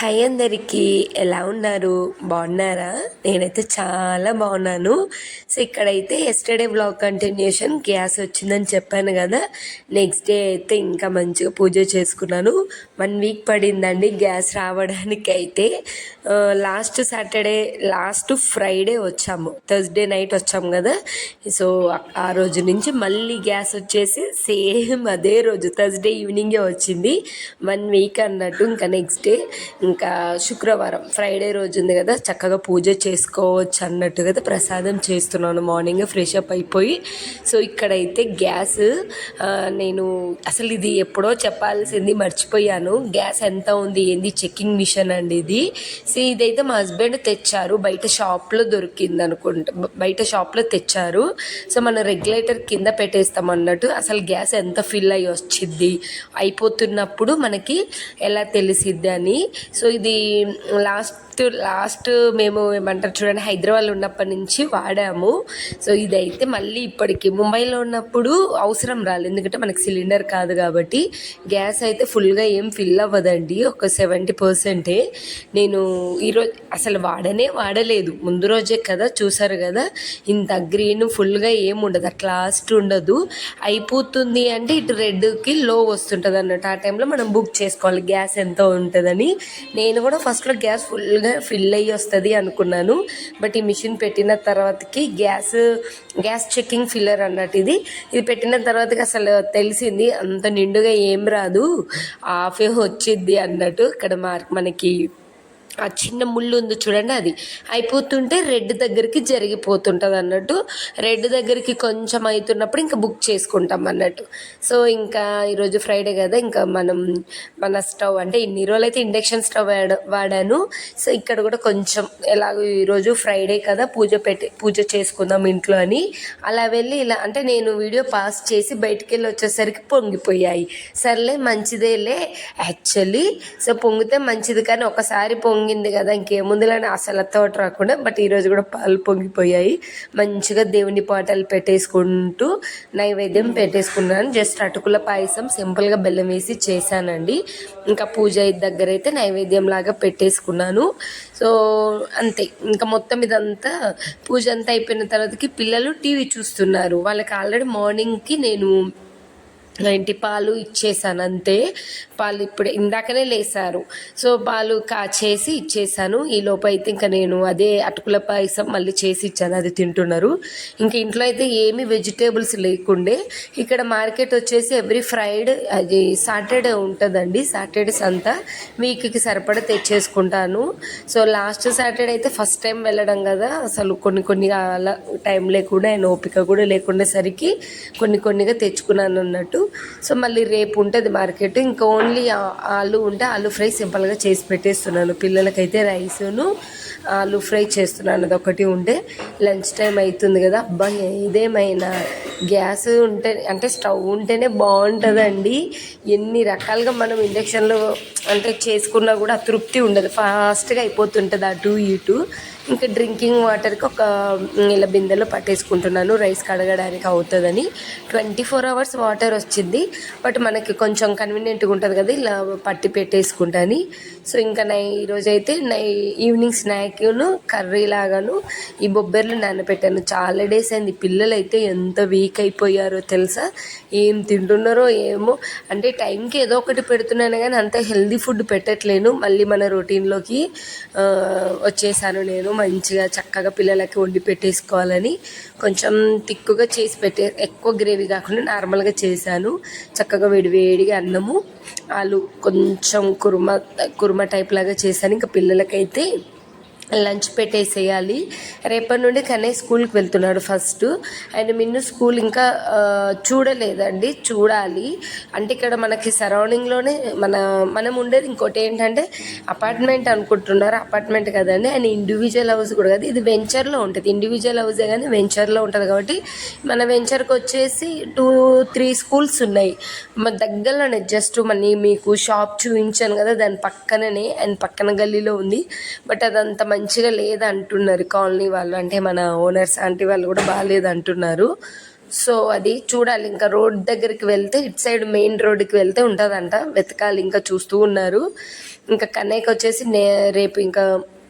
Hi అందరికీ ఎలా ఉన్నారు? బాగున్నారా? నేనైతే చాలా బాగున్నాను. సో ఇక్కడైతే ఎస్టర్డే బ్లాగ్ కంటిన్యూషన్ గ్యాస్ వచ్చిందని చెప్పాను కదా. నెక్స్ట్ డే అయితే ఇంకా మంచిగా పూజ చేసుకున్నాను. వన్ వీక్ పడిందండి గ్యాస్ రావడానికి అయితే. లాస్ట్ సాటర్డే లాస్ట్ ఫ్రైడే వచ్చాము. థర్స్డే నైట్ వచ్చాము కదా. సో ఆ రోజు నుంచి మళ్ళీ గ్యాస్ వచ్చేసి సేమ్ అదే రోజు. థర్స్డే ఈవినింగే వచ్చింది. వన్ వీక్ అన్నట్టు ఇంకా నెక్స్ట్ డే ఇంకా శుక్రవారం ఫ్రైడే రోజు ఉంది కదా చక్కగా పూజ చేసుకోవచ్చు అన్నట్టు కదా ప్రసాదం చేస్తున్నాను. మార్నింగ్ ఫ్రెష్ అప్ అయిపోయి సో ఇక్కడైతే గ్యాస్ నేను అసలు ఇది ఎప్పుడో చెప్పాల్సింది మర్చిపోయాను. గ్యాస్ ఎంత ఉంది ఏంది చెక్కింగ్ మిషన్ అండి ఇది. సో ఇదైతే మా హస్బెండ్ తెచ్చారు బయట షాప్లో దొరికింది అనుకుంటా బయట షాప్లో తెచ్చారు. సో మనం రెగ్యులేటర్ కింద పెట్టేస్తాం అన్నట్టు అసలు గ్యాస్ ఎంత ఫిల్ అయ్యి వచ్చింది అయిపోతున్నప్పుడు మనకి ఎలా తెలిసిద్ది అని. సో ఇది లాస్ట్ లాస్ట్ మేము ఏమంటారు చూడండి హైదరాబాద్లో ఉన్నప్పటి నుంచి వాడాము. సో ఇదైతే మళ్ళీ ఇప్పటికి ముంబైలో ఉన్నప్పుడు అవసరం రాలేదు. ఎందుకంటే మనకి సిలిండర్ కాదు కాబట్టి గ్యాస్ అయితే ఫుల్గా ఏం ఫిల్ అవ్వదండి. ఒక సెవెంటీ పర్సెంటే. నేను ఈరోజు అసలు వాడనే వాడలేదు. ముందు రోజే కదా చూసారు కదా ఇంత గ్రీన్ ఫుల్గా ఏం ఉండదు. అట్లా లాస్ట్ ఉండదు. అయిపోతుంది అంటే ఇటు రెడ్కి లో వస్తుంటుంది అన్నట్టు ఆ టైంలో మనం బుక్ చేసుకోవాలి గ్యాస్ ఎంత ఉంటుందని. నేను కూడా ఫస్ట్లో గ్యాస్ ఫుల్గా ఫిల్ అయ్యి వస్తుంది అనుకున్నాను. బట్ ఈ మిషన్ పెట్టిన తర్వాతకి గ్యాస్ గ్యాస్ చెక్కింగ్ ఫిల్లర్ అన్నట్టు ఇది. ఇది పెట్టిన తర్వాతకి అసలు తెలిసింది అంత నిండుగా ఏం రాదు. హాఫే వచ్చింది అన్నట్టు. ఇక్కడ మార్క్ మనకి ఆ చిన్న ముళ్ళు ఉంది చూడండి అది. అయిపోతుంటే రెడ్ దగ్గరికి జరిగిపోతుంటుంది అన్నట్టు. రెడ్ దగ్గరికి కొంచెం అవుతున్నప్పుడు ఇంకా బుక్ చేసుకుంటాం అన్నట్టు. సో ఇంకా ఈరోజు ఫ్రైడే కదా ఇంకా మనం మన స్టవ్ అంటే ఇన్ని రోజులు అయితే ఇండక్షన్ స్టవ్ వాడ వాడాను. సో ఇక్కడ కూడా కొంచెం ఎలాగో ఈరోజు ఫ్రైడే కదా పూజ పెట్టి పూజ చేసుకుందాం ఇంట్లో అని. అలా వెళ్ళి ఇలా అంటే నేను వీడియో పాస్ చేసి బయటికి వెళ్ళి వచ్చేసరికి పొంగిపోయాయి. సర్లే మంచిదేలే యాక్చువల్లీ. సో పొంగితే మంచిది కానీ ఒకసారి పొంగి పొంగింది కదా ఇంకేముందులని అసలు తోట రాకుండా బట్ ఈరోజు కూడా పాలు పొంగిపోయాయి. మంచిగా దేవుని పాటలు పెట్టేసుకుంటూ నైవేద్యం పెట్టేసుకున్నాను. జస్ట్ అటుకుల పాయసం సింపుల్గా బెల్లం వేసి చేశానండి. ఇంకా పూజ దగ్గర అయితే నైవేద్యం లాగా పెట్టేసుకున్నాను. సో అంతే. ఇంకా మొత్తం ఇదంతా పూజ అంతా అయిపోయిన తర్వాతకి పిల్లలు టీవీ చూస్తున్నారు. వాళ్ళకి ఆల్రెడీ మార్నింగ్కి నేను ఇంటి పాలు ఇచ్చేసాను అంతే. పాలు ఇప్పుడు ఇందాకనే లేసారు. సో పాలు కాచేసి ఇచ్చేసాను. ఈ లోపు అయితే ఇంకా నేను అదే అటుకుల పాయసం మళ్ళీ చేసి ఇచ్చాను. అది తింటున్నారు. ఇంకా ఇంట్లో అయితే ఏమి వెజిటేబుల్స్ లేకుండే. ఇక్కడ మార్కెట్ వచ్చేసి ఎవ్రీ ఫ్రైడ్ అది సాటర్డే ఉంటుందండి. సాటర్డేస్ అంతా వీక్కి సరిపడా తెచ్చేసుకుంటాను. సో లాస్ట్ సాటర్డే అయితే ఫస్ట్ టైం వెళ్ళడం కదా. అసలు కొన్ని కొన్ని అలా టైం లేకుండా ఆయన ఓపిక కూడా లేకుండేసరికి కొన్ని కొన్నిగా తెచ్చుకున్నాను అన్నట్టు సో మళ్ళీ రేపు ఉంటుంది మార్కెట్. ఇంకా ఓన్లీ ఆలు ఉంటే ఆలు ఫ్రై సింపుల్గా చేసి పెట్టేస్తున్నాను. పిల్లలకైతే రైసును ఆలు ఫ్రై చేస్తున్నాను. అది ఒకటి ఉంటే లంచ్ టైం అవుతుంది కదా. అబ్బా ఇదేమైనా గ్యాస్ ఉంటే అంటే స్టవ్ ఉంటేనే బాగుంటుందండి. ఎన్ని రకాలుగా మనం ఇండక్షన్లో అంటే చేసుకున్నా కూడా తృప్తి ఉండదు. ఫాస్ట్గా అయిపోతుంటుంది అటు ఇటు. ఇంకా డ్రింకింగ్ వాటర్కి ఒక ఇలా బిందెలో పట్టేసుకుంటున్నాను. రైస్ కడగడానికి అవుతుందని. ట్వంటీ ఫోర్ అవర్స్ వాటర్ వచ్చింది. బట్ మనకి కొంచెం కన్వీనియంట్గా ఉంటుంది కదా ఇలా పట్టి పెట్టేసుకుంటాను. సో ఇంకా నై ఈరోజు అయితే నై ఈవినింగ్ స్నాక్ను కర్రీ లాగాను ఈ బొబ్బెర్లు నానబెట్టాను. చాలా డేస్ అయింది. పిల్లలు అయితే ఎంత వీక్ అయిపోయారో తెలుసా? ఏం తింటున్నారో ఏమో. అంటే టైంకి ఏదో ఒకటి పెడుతున్నాను కానీ అంత హెల్దీ ఫుడ్ పెట్టట్లేను. మళ్ళీ మన రొటీన్లోకి వచ్చేసాను నేను. మంచిగా చక్కగా పిల్లలకి వండి పెట్టేసుకోవాలని కొంచెం తిక్కుగా చేసి పెట్టే ఎక్కువ గ్రేవీ కాకుండా నార్మల్గా చేశాను. చక్కగా వేడివేడిగా అన్నము ఆలు కొంచెం కుర్మ కుర్మ టైప్ లాగా చేశాను. ఇంకా పిల్లలకైతే లంచ్ పెట్టేసేయాలి. రేపటి నుండి కనే స్కూల్కి వెళ్తున్నాడు ఫస్ట్. అండ్ మిన్ను స్కూల్ ఇంకా చూడలేదండి చూడాలి. అంటే ఇక్కడ మనకి సరౌండింగ్లోనే మన మనం ఉండేది ఇంకోటి ఏంటంటే అపార్ట్మెంట్ అనుకుంటున్నారు అపార్ట్మెంట్ కదండి. అండ్ ఇండివిజువల్ హౌస్ కూడా కదా ఇది వెంచర్లో ఉంటుంది. ఇండివిజువల్ హౌసే కానీ వెంచర్లో ఉంటుంది కాబట్టి మన వెంచర్కి వచ్చేసి టూ త్రీ స్కూల్స్ ఉన్నాయి. మన దగ్గరలోనే జస్ట్ మనీ మీకు షాప్ చూపించాను కదా దాని పక్కననే అండ్ పక్కన గల్లీలో ఉంది. బట్ అదంత మంచిగా లేదంటున్నారు కాలనీ వాళ్ళు. అంటే మన ఓనర్స్ ఆంటీ వాళ్ళు కూడా బాగాలేదు అంటున్నారు సో అది చూడాలి. ఇంకా రోడ్ దగ్గరికి వెళ్తే ఇటు సైడ్ మెయిన్ రోడ్కి వెళ్తే ఉంటుందంట. వెతకాలి ఇంకా చూస్తూ ఉన్నారు. ఇంకా కన్నయ్యకి వచ్చేసి నే రేపు ఇంకా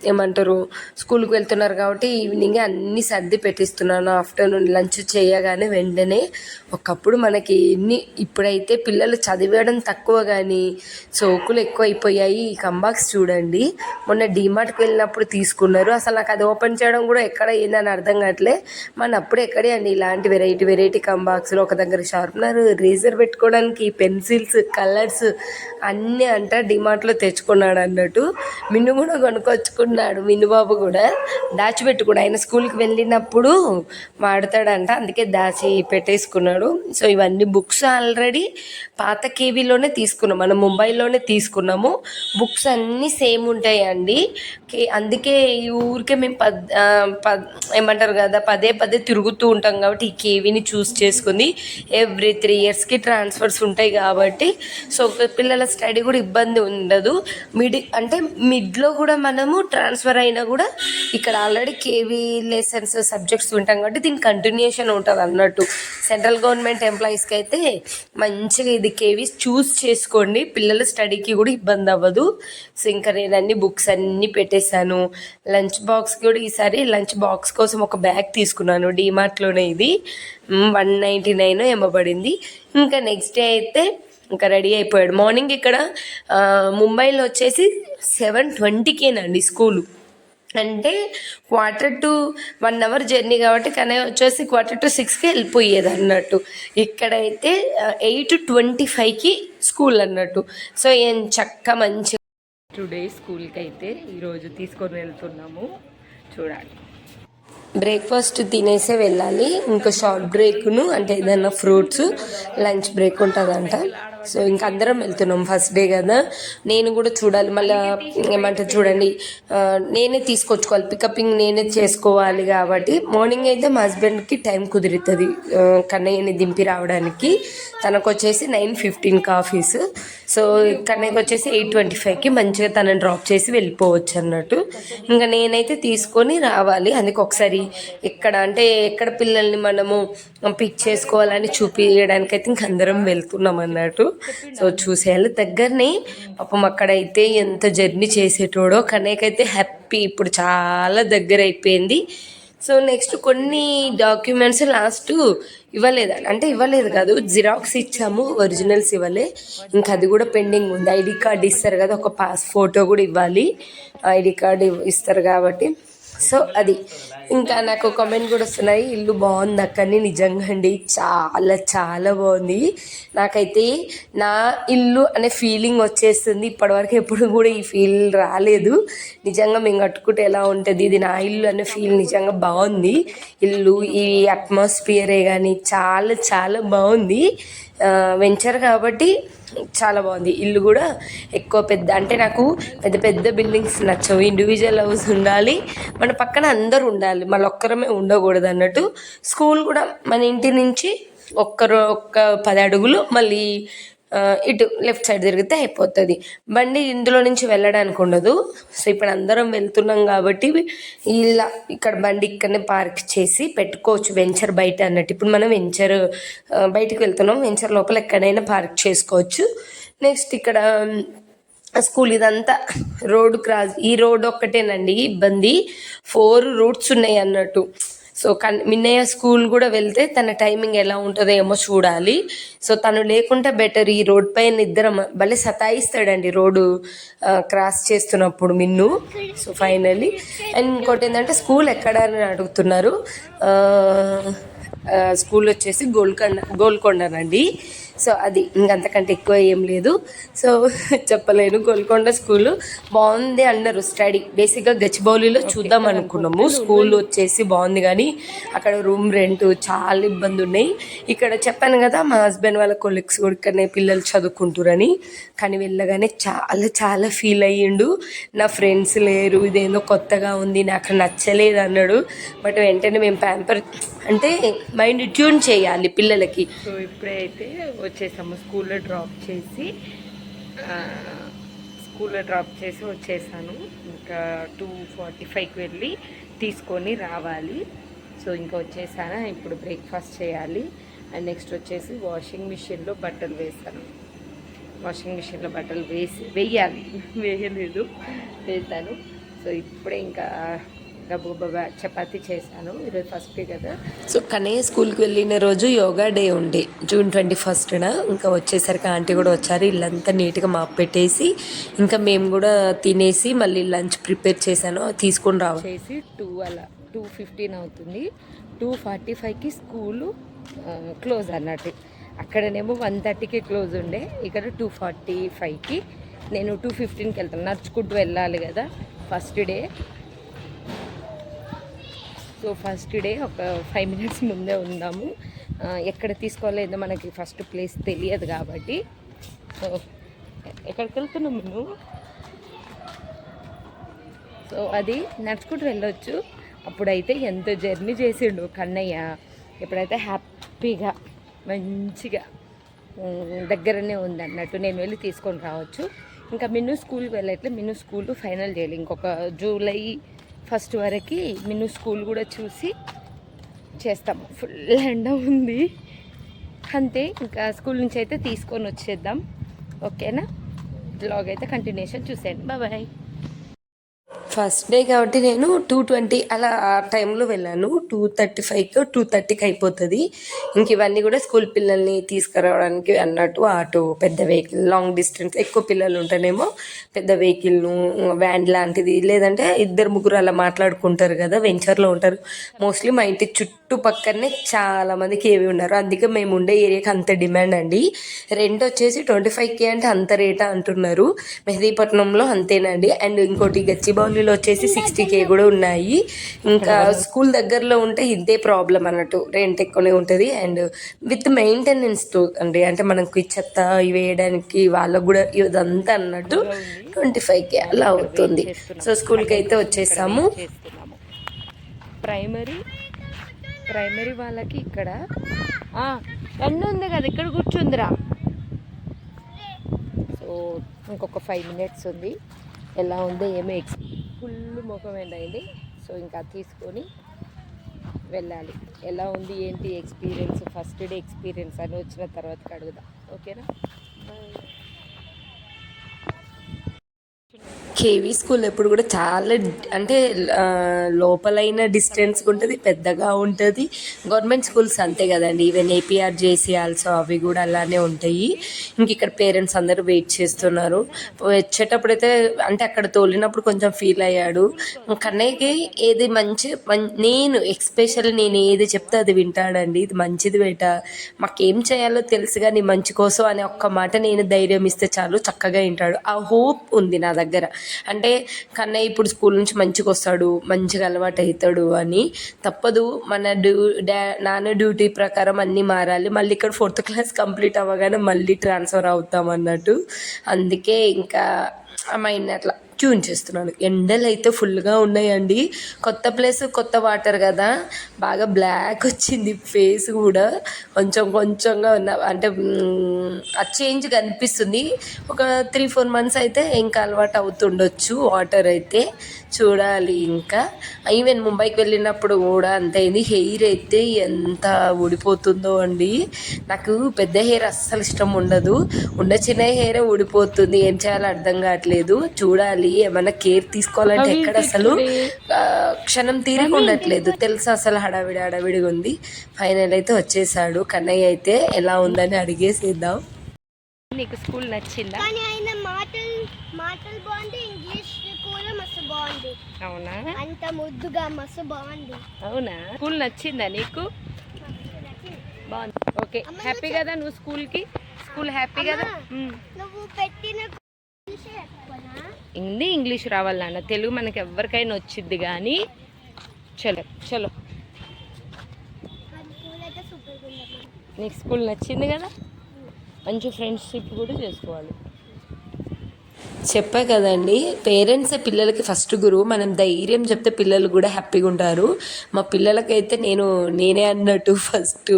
ఏమంటారు స్కూల్కి వెళ్తున్నారు కాబట్టి ఈవినింగ్ అన్నీ సర్ది పెట్టిస్తున్నాను. ఆఫ్టర్నూన్ లంచ్ చేయగానే వెంటనే ఒకప్పుడు మనకి ఎన్ని ఇప్పుడైతే పిల్లలు చదివేయడం తక్కువ కానీ సోకులు ఎక్కువ అయిపోయాయి ఈ కంబాక్స్ చూడండి. మొన్న డీమార్ట్కి వెళ్ళినప్పుడు తీసుకున్నారు. అసలు నాకు అది ఓపెన్ చేయడం కూడా ఎక్కడ ఏందని అర్థం కావట్లే. మన అప్పుడు ఎక్కడే అండి ఇలాంటి వెరైటీ వెరైటీ కంబాక్స్లో ఒక దగ్గర షార్ప్నర్ రేజర్ పెట్టుకోవడానికి పెన్సిల్స్ కలర్స్ అన్నీ అంట డిమార్ట్లో తెచ్చుకున్నాడు అన్నట్టు. మిన్ను కూడా కొనుక్కొచ్చుకున్నాడు మిన్ను బాబు కూడా. దాచిపెట్టుకున్నాడు ఆయన స్కూల్కి వెళ్ళినప్పుడు వాడతాడంట అందుకే దాచి పెట్టేసుకున్నాడు. సో ఇవన్నీ బుక్స్ ఆల్రెడీ పాత కేవీలోనే తీసుకున్నాం. మనం ముంబైలోనే తీసుకున్నాము. బుక్స్ అన్నీ సేమ్ ఉంటాయండి. కే అందుకే ఈ ఊరికే మేము పద్ పద్ ఏమంటారు కదా పదే పదే తిరుగుతూ ఉంటాం కాబట్టి ఈ కేవీని చూస్ చేసుకుంది ఎవ్రీ త్రీ ఇయర్స్కి ట్రాన్స్ఫర్స్ ఉంటాయి కాబట్టి. సో పిల్లల స్టడీ కూడా ఇబ్బంది ఉండదు. మిడి అంటే మిడ్లో కూడా మనము ట్రాన్స్ఫర్ అయినా కూడా ఇక్కడ ఆల్రెడీ కేవీ లెసన్స్ సబ్జెక్ట్స్ ఉంటాం కాబట్టి దీని కంటిన్యూషన్ ఉంటుంది అన్నట్టు. సెంట్రల్ గవర్నమెంట్ ఎంప్లాయీస్కి అయితే మంచిగా ఇది కేవీస్ చూస్ చేసుకోండి. పిల్లల స్టడీకి కూడా ఇబ్బంది అవ్వదు. సో ఇంకా నేను అన్ని బుక్స్ అన్నీ పెట్టేశాను. లంచ్ బాక్స్ కూడా ఈసారి లంచ్ బాక్స్ కోసం ఒక బ్యాగ్ తీసుకున్నాను. డీమార్ట్లోనే ఇది. వన్ నైంటీ నైన్ ఏమబడింది ఇంకా నెక్స్ట్ డే అయితే ఇంకా రెడీ అయిపోయాడు. మార్నింగ్ ఇక్కడ ముంబైలో వచ్చేసి సెవెన్ ట్వంటీకేనండి స్కూలు. అంటే quarter to one hour journey కాబట్టి కానీ వచ్చేసి క్వార్టర్ టు సిక్స్కి వెళ్ళిపోయేది అన్నట్టు. ఇక్కడైతే ఎయిట్ ట్వంటీ ఫైవ్కి స్కూల్ అన్నట్టు. సో ఏం చక్క మంచి టుడే స్కూల్కి అయితే ఈరోజు తీసుకొని వెళ్తున్నాము. చూడాలి. బ్రేక్ఫాస్ట్ తినేసే వెళ్ళాలి. ఇంకా షార్ట్ బ్రేక్ను అంటే ఏదైనా ఫ్రూట్స్ లంచ్ బ్రేక్ ఉంటుందంట. సో ఇంక అందరం వెళ్తున్నాం ఫస్ట్ డే కదా. నేను కూడా చూడాలి. మళ్ళీ ఏమంటారు చూడండి. నేనే తీసుకొచ్చుకోవాలి. పికపింగ్ నేనే చేసుకోవాలి కాబట్టి మార్నింగ్ అయితే మా హస్బెండ్కి టైం కుదురుతుంది. కన్నయ్యని దింపి రావడానికి. తనకు వచ్చేసి నైన్ ఫిఫ్టీన్కి ఆఫీస్ సో కన్నయ్యకి వచ్చేసి ఎయిట్ ట్వంటీ ఫైవ్కి మంచిగా తనని డ్రాప్ చేసి వెళ్ళిపోవచ్చు అన్నట్టు. ఇంకా నేనైతే తీసుకొని రావాలి. అందుకు ఒకసారి ఎక్కడ అంటే ఎక్కడ పిల్లల్ని మనము పిక్ చేసుకోవాలని చూపించడానికి అయితే ఇంక అందరం వెళ్తున్నాం అన్నట్టు. సో చూసేయాలి. దగ్గరనే పాపం అక్కడైతే ఎంత జర్నీ చేసేటోడో కనేకైతే హ్యాపీ. ఇప్పుడు చాలా దగ్గర అయిపోయింది సో నెక్స్ట్ కొన్ని డాక్యుమెంట్స్ లాస్ట్ ఇవ్వలేదు. అంటే ఇవ్వలేదు కాదు జిరాక్స్ ఇచ్చాము ఒరిజినల్స్ ఇవ్వలే. ఇంకా అది కూడా పెండింగ్ ఉంది. ఐడి కార్డ్ ఇస్తారు కదా ఒక పాస్ ఫోటో కూడా ఇవ్వాలి. ఐడి కార్డ్ ఇస్తారు కాబట్టి. సో అది. ఇంకా నాకు కామెంట్ కూడా వస్తున్నాయి ఇల్లు బాగుంది అక్కని నిజంగా అండి. చాలా చాలా బాగుంది. నాకైతే నా ఇల్లు అనే ఫీలింగ్ వచ్చేస్తుంది. ఇప్పటివరకు ఎప్పుడు కూడా ఈ ఫీల్ రాలేదు. నిజంగా మేము కట్టుకుంటే ఎలా ఉంటుంది? ఇది నా ఇల్లు అనే ఫీల్ నిజంగా బాగుంది. ఇల్లు ఈ అట్మాస్ఫియరే కానీ చాలా చాలా బాగుంది. వెంచర్ కాబట్టి చాలా బాగుంది. ఇల్లు కూడా ఎక్కువ పెద్ద అంటే నాకు పెద్ద పెద్ద బిల్డింగ్స్ నచ్చవు. ఇండివిజువల్ హౌస్ ఉండాలి మన పక్కన అందరూ ఉండాలి. మన ఒక్కరమే ఉండకూడదు అన్నట్టు. స్కూల్ కూడా మన ఇంటి నుంచి ఒక్కరు ఒక్క పది అడుగులు మళ్ళీ ఇటు లెఫ్ట్ సైడ్ తిరిగితే అయిపోతుంది. బండి ఇందులో నుంచి వెళ్ళడానికి ఉండదు. సో ఇప్పుడు అందరం వెళ్తున్నాం కాబట్టి ఇలా ఇక్కడ బండి ఇక్కడనే పార్క్ చేసి పెట్టుకోవచ్చు వెంచర్ బయట అన్నట్టు. ఇప్పుడు మనం వెంచర్ బయటకు వెళ్తున్నాం. వెంచర్ లోపల ఎక్కడైనా పార్క్ చేసుకోవచ్చు. నెక్స్ట్ ఇక్కడ స్కూల్ ఇదంతా రోడ్ క్రాస్ ఈ రోడ్ ఒక్కటేనండి ఇబ్బంది. ఫోర్ రూట్స్ ఉన్నాయి అన్నట్టు. సో కన్ మిన్నయ్య స్కూల్ కూడా వెళ్తే తన టైమింగ్ ఎలా ఉంటుందో ఏమో చూడాలి. సో తను లేకుంటే బెటర్ ఈ రోడ్ పైన ఇద్దరం భలే సతాయిస్తాడండి రోడ్డు క్రాస్ చేస్తున్నప్పుడు మిన్ను. సో ఫైనల్లీ అండ్ ఇంకోటి ఏంటంటే స్కూల్ ఎక్కడ అని అడుగుతున్నారు స్కూల్ వచ్చేసి గోల్కొండ గోల్కొండనండి. సో అది ఇంకంతకంటే ఎక్కువ ఏం లేదు. సో చెప్పలేను గోల్కొండ స్కూల్ బాగుంది అన్నారు స్టడీ. బేసిక్గా గచ్చిబౌలిలో చూద్దాం అనుకున్నాము. స్కూల్ వచ్చేసి బాగుంది కానీ అక్కడ రూమ్ రెంట్ చాలా ఇబ్బంది ఉన్నాయి. ఇక్కడ చెప్పాను కదా మా హస్బెండ్ వాళ్ళ కొలీగ్స్ కూడా ఇక్కడనే పిల్లలు చదువుకుంటారని. కానీ వెళ్ళగానే చాలా చాలా ఫీల్ అయ్యిండు. నా ఫ్రెండ్స్ లేరు ఇదేందో కొత్తగా ఉంది నాకు నచ్చలేదు అన్నాడు. బట్ వెంటనే మేము ప్యాంపర్ అంటే మైండ్ ట్యూన్ చేయాలి పిల్లలకి. సో ఇప్పుడైతే వచ్చేసాము. స్కూల్లో డ్రాప్ చేసి స్కూల్లో డ్రాప్ చేసి వచ్చేసాను. ఇంకా టూ ఫార్టీ ఫైవ్కి వెళ్ళి తీసుకొని రావాలి. సో ఇంకా వచ్చేసాను? ఇప్పుడు బ్రేక్ఫాస్ట్ చేయాలి. అండ్ నెక్స్ట్ వచ్చేసి వాషింగ్ మిషన్లో బట్టలు వేసాను. వాషింగ్ మిషన్లో బట్టలు వేసి వేయాలి. వేయలేదు. వేసాను. సో ఇప్పుడే ఇంకా గబగబా చపాతీ చేశాను. ఈరోజు ఫస్ట్ డే కదా. సో కన్నయ్య స్కూల్కి వెళ్ళిన రోజు యోగా డే ఉండే. జూన్ ట్వంటీ ఫస్ట్న ఇంకా వచ్చేసరికి ఆంటీ కూడా వచ్చారు. ఇల్లంతా నీట్గా మాప్ పెట్టేసి ఇంకా మేము కూడా తినేసి మళ్ళీ లంచ్ ప్రిపేర్ చేశాను. తీసుకొని రావు చేసి టూ అలా టూ ఫిఫ్టీన్ అవుతుంది. టూ ఫార్టీ ఫైవ్కి స్కూలు క్లోజ్ అన్నట్టు. అక్కడనేమో వన్ థర్టీకి క్లోజ్ ఉండే. ఇక్కడ టూ ఫార్టీ ఫైవ్కి నేను టూ ఫిఫ్టీన్కి వెళ్తాను. నడుచుకుంటూ వెళ్ళాలి కదా. First day. So first day ఒక ఫైవ్ మినిట్స్ ముందే ఉందాము. ఎక్కడ తీసుకోవాలో ఏదో మనకి ఫస్ట్ ప్లేస్ తెలియదు కాబట్టి. సో ఎక్కడికి వెళ్తున్నాం మేము సో అది నడుచుకుంటూ వెళ్ళొచ్చు. అప్పుడైతే ఎంతో జర్నీ చేసిండు కన్నయ్య. ఇప్పుడైతే హ్యాపీగా మంచిగా దగ్గరనే ఉంది అన్నట్టు నేను వెళ్ళి తీసుకొని రావచ్చు. ఇంకా మిన్ను స్కూల్కి వెళ్ళట్లే. మిన్ను స్కూల్ ఫైనల్ చేయాలి. ఇంకొక జూలై ఫస్ట్ వరకు మిన్ను స్కూల్ కూడా చూసి చేస్తాము ఫుల్ ఎండ ఉంది. అంతే ఇంకా స్కూల్ నుంచి అయితే తీసుకొని వచ్చేద్దాం. ఓకేనా? బ్లాగ్ అయితే కంటిన్యూషన్ చూసేయండి. బాయ్ ఫస్ట్ డే కాబట్టి నేను టూ ట్వంటీ అలా ఆ టైంలో వెళ్ళాను. టూ థర్టీ ఫైవ్కి టూ థర్టీకి అయిపోతుంది. ఇంక ఇవన్నీ కూడా స్కూల్ పిల్లల్ని తీసుకురావడానికి అన్నట్టు ఆటో పెద్ద వెహికల్ లాంగ్ డిస్టెన్స్ ఎక్కువ పిల్లలు ఉంటేనేమో పెద్ద వెహికల్ను వ్యాన్ లాంటిది లేదంటే ఇద్దరు ముగ్గురు అలా మాట్లాడుకుంటారు కదా వెంచర్లో ఉంటారు. మోస్ట్లీ మా ఇంటి చుట్టుపక్కనే చాలా మందికి ఏవి ఉన్నారు. అందుకే మేము ఉండే ఏరియాకి అంత డిమాండ్ అండి. రెంట్ వచ్చేసి ట్వంటీ ఫైవ్ కే అంటే అంత రేటా అంటున్నారు. మెహదీపట్నంలో అంతేనండి. అండ్ ఇంకోటి గచ్చిబౌలిలో వచ్చేసి సిక్స్టీ కే కూడా ఉన్నాయి. ఇంకా స్కూల్ దగ్గరలో ఉంటే ఇదే ప్రాబ్లం అన్నట్టు రెంట్ ఎక్కువనే ఉంటుంది. అండ్ విత్ మెయింటెనెన్స్తో అండి అంటే మనకి చెత్త వేయడానికి వాళ్ళకు కూడా ఇదంతా అన్నట్టు ట్వంటీ ఫైవ్ కే అలా అవుతుంది. సో స్కూల్కి అయితే వచ్చేసాము. ప్రైమరీ ప్రైమరీ వాళ్ళకి ఇక్కడ. ఎండ ఉంది కదా ఇక్కడ కూర్చుందిరా. సో ఇంకొక ఫైవ్ మినిట్స్ ఉంది. ఎలా ఉందో ఏమో ఎక్స్ ఫుల్ ముఖం ఎండ్ అయింది. సో ఇంకా తీసుకొని వెళ్ళాలి. ఎలా ఉంది ఏంటి ఎక్స్పీరియన్స్ ఫస్ట్ డే ఎక్స్పీరియన్స్ అని వచ్చిన తర్వాత అడుగుదాం. ఓకేనా కేవీ స్కూల్ ఎప్పుడు కూడా చాలా అంటే లోపలైన డిస్టెన్స్ ఉంటుంది పెద్దగా ఉంటుంది. గవర్నమెంట్ స్కూల్స్ అంతే కదండి. ఈవెన్ ఏపీఆర్ జేసీ ఆల్సో అవి కూడా అలానే ఉంటాయి. ఇంక ఇక్కడ పేరెంట్స్ అందరూ వెయిట్ చేస్తున్నారు. వచ్చేటప్పుడైతే అంటే అక్కడ తోలినప్పుడు కొంచెం ఫీల్ అయ్యాడు. కన్నయ్యకి ఏది మంచి మం- నేను ఎక్స్పెషల్ నేను ఏది చెప్తే అది వింటాడండి. ఇది మంచిది బేట. మాకేం చేయాలో తెలుసు కానీ మంచి కోసం అనే ఒక్క మాట నేను ధైర్యం ఇస్తే చాలు చక్కగా వింటాడు. ఆ హోప్ ఉంది నా దగ్గర. అంటే కన్నయ్య ఇప్పుడు స్కూల్ నుంచి మంచిగా వస్తాడు మంచిగా అలవాటు అవుతాడు అని తప్పదు. మన డ్యూ డా నాన్న డ్యూటీ ప్రకారం అన్నీ మారాలి. మళ్ళీ ఇక్కడ ఫోర్త్ క్లాస్ కంప్లీట్ అవ్వగానే మళ్ళీ ట్రాన్స్ఫర్ అవుతాం అన్నట్టు. అందుకే ఇంకా ఆ మైండ్ అట్లా. ట్యూన్ చేస్తున్నాను. ఎండలు అయితే ఫుల్గా ఉన్నాయండి. కొత్త ప్లేస్ కొత్త వాటర్ కదా. బాగా బ్లాక్ వచ్చింది ఫేస్ కూడా. కొంచెం కొంచెంగా ఉన్న అంటే ఆ చేంజ్ కనిపిస్తుంది. ఒక త్రీ ఫోర్ మంత్స్ అయితే ఇంకా అలవాటు అవుతుండొచ్చు వాటర్ అయితే. చూడాలి ఇంకా. ఈవెన్ ముంబైకి వెళ్ళినప్పుడు కూడా అంత అయింది హెయిర్ అయితే ఎంత ఊడిపోతుందో అండి. నాకు పెద్ద హెయిర్ అస్సలు ఇష్టం ఉండదు. ఉన్న చిన్న హెయిర్ ఊడిపోతుంది. ఏం చేయాలో అర్థం కావట్లేదు. చూడాలి. ఏమన్నా కేర్ తీసుకోవాలంటే ఎక్కడ అసలు క్షణం తీరిక ఉండట్లేదు తెలుసా అసలు హడావిడి హడావిడిగా ఉంది. ఫైనల్ అయితే వచ్చేసాడు. కన్నయ్య అయితే ఎలా ఉందని అడిగేసేద్దాం నీకు స్కూల్ నచ్చిందా? కానీ ఆయన మాటలు మాటలు బాగుంది ఇంగ్లీష్ కూడా మస్తు బాగుంది. అవునా? అంత ముద్దుగా మస్తు బాగుంది. అవునా? స్కూల్ నచ్చిందా నీకు? బాగుంది. ఓకే. హ్యాపీ కదా నువ్వు స్కూల్కి? స్కూల్ హ్యాపీ కదా. నువ్వు పెట్టిన హిందీ ఇంగ్లీష్ రావాలి నాన్న తెలుగు మనకి ఎవరికైనా వచ్చింది కానీ చలో. చలో నీకు స్కూల్ నచ్చింది కదా? మంచి ఫ్రెండ్షిప్ కూడా చేసుకోవాలి. చెప్పా కదండి పేరెంట్సే పిల్లలకి ఫస్ట్ గురువు మనం ధైర్యం చెప్తే పిల్లలు కూడా హ్యాపీగా ఉంటారు. మా పిల్లలకైతే నేను నేనే అన్నట్టు ఫస్ట్.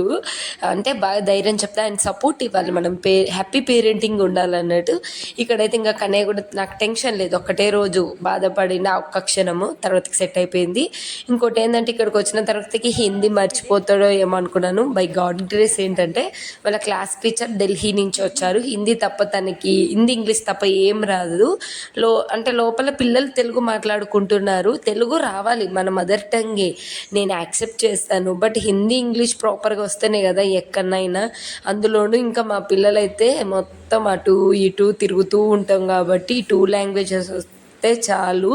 అంటే బాగా ధైర్యం చెప్తే ఆయన సపోర్ట్ ఇవ్వాలి మనం. పే హ్యాపీ పేరెంటింగ్ ఉండాలన్నట్టు. ఇక్కడైతే ఇంకా కన్నయ్య కూడా నాకు టెన్షన్ లేదు. ఒక్కటే రోజు బాధపడిన ఒక్క క్షణము తర్వాతకి సెట్ అయిపోయింది. ఇంకోటి ఏంటంటే ఇక్కడికి వచ్చిన తర్వాతకి హిందీ మర్చిపోతాడో ఏమో అనుకున్నాను. బై గాడ్ గ్రేస్ ఏంటంటే వాళ్ళ క్లాస్ టీచర్ ఢిల్లీ నుంచి వచ్చారు. హిందీ తప్ప తనకి హిందీ ఇంగ్లీష్ తప్ప ఏం రాదు. లో అంటే లోపల పిల్లలు తెలుగు మాట్లాడుకుంటున్నారు. తెలుగు రావాలి మన మదర్ టంగే. నేను యాక్సెప్ట్ చేస్తాను. బట్ హిందీ ఇంగ్లీష్ ప్రాపర్గా వస్తేనే కదా ఎక్కడైనా అందులోనూ ఇంకా మా పిల్లలైతే మొత్తం అటు ఇటు తిరుగుతూ ఉంటాం కాబట్టి టూ లాంగ్వేజెస్ చెప్తే చాలు.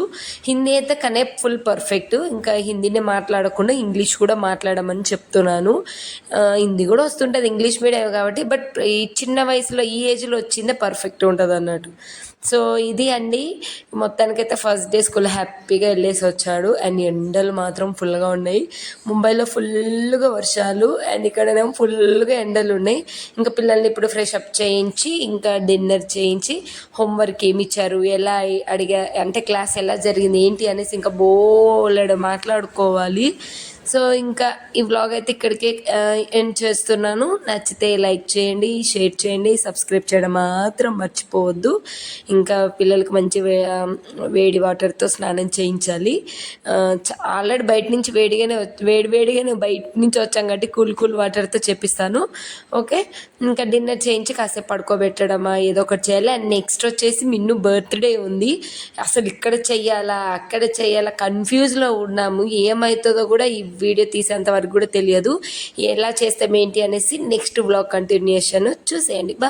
హిందీ అయితే కనే ఫుల్ పర్ఫెక్ట్. ఇంకా హిందీనే మాట్లాడకుండా ఇంగ్లీష్ కూడా మాట్లాడమని చెప్తున్నాను. హిందీ కూడా వస్తుంటుంది ఇంగ్లీష్ మీడియం కాబట్టి బట్ ఈ చిన్న వయసులో ఈ ఏజ్లో వచ్చిందే పర్ఫెక్ట్ ఉంటుంది అన్నట్టు సో ఇది అండి. మొత్తానికైతే ఫస్ట్ డే స్కూల్ హ్యాపీగా వెళ్ళేసి వచ్చాడు. అండ్ ఎండలు మాత్రం ఫుల్గా ఉన్నాయి. ముంబైలో ఫుల్గా వర్షాలు అండ్ ఇక్కడనేమో ఫుల్గా ఎండలు ఉన్నాయి. ఇంకా పిల్లల్ని ఇప్పుడు ఫ్రెష్ అప్ చేయించి ఇంకా డిన్నర్ చేయించి హోంవర్క్ ఏమి ఇచ్చారు ఎలా అడిగా అంటే క్లాస్ ఎలా జరిగింది ఏంటి అనేసి ఇంకా బోలెడు మాట్లాడుకోవాలి. సో ఇంకా ఈ వ్లాగ్ అయితే ఇక్కడికే ఎండ్ చేస్తున్నాను. నచ్చితే లైక్ చేయండి షేర్ చేయండి సబ్స్క్రైబ్ చేయడం మాత్రం మర్చిపోవద్దు. ఇంకా పిల్లలకు మంచి వేడి వాటర్తో స్నానం చేయించాలి. ఆల్రెడీ బయట నుంచి వేడిగానే వేడి వేడిగానే బయట నుంచి వచ్చాం కాబట్టి కూల్ కూల్ వాటర్తో చెప్పిస్తాను ఓకే ఇంకా డిన్నర్ చేయించి కాసేపు పడుకోబెట్టడమా ఏదో ఒకటి చేయాలి. అండ్ నెక్స్ట్ వచ్చేసి మిన్ను బర్త్డే ఉంది. అసలు ఇక్కడ చెయ్యాలా అక్కడ చెయ్యాలా కన్ఫ్యూజ్లో ఉన్నాము. ఏమవుతుందో కూడా ఈ వీడియో తీసేంత వరకు కూడా తెలియదు. ఎలా చేస్తాం ఏంటి అనేసి నెక్స్ట్ బ్లాగ్ కంటిన్యూషన్ చూసేయండి. బా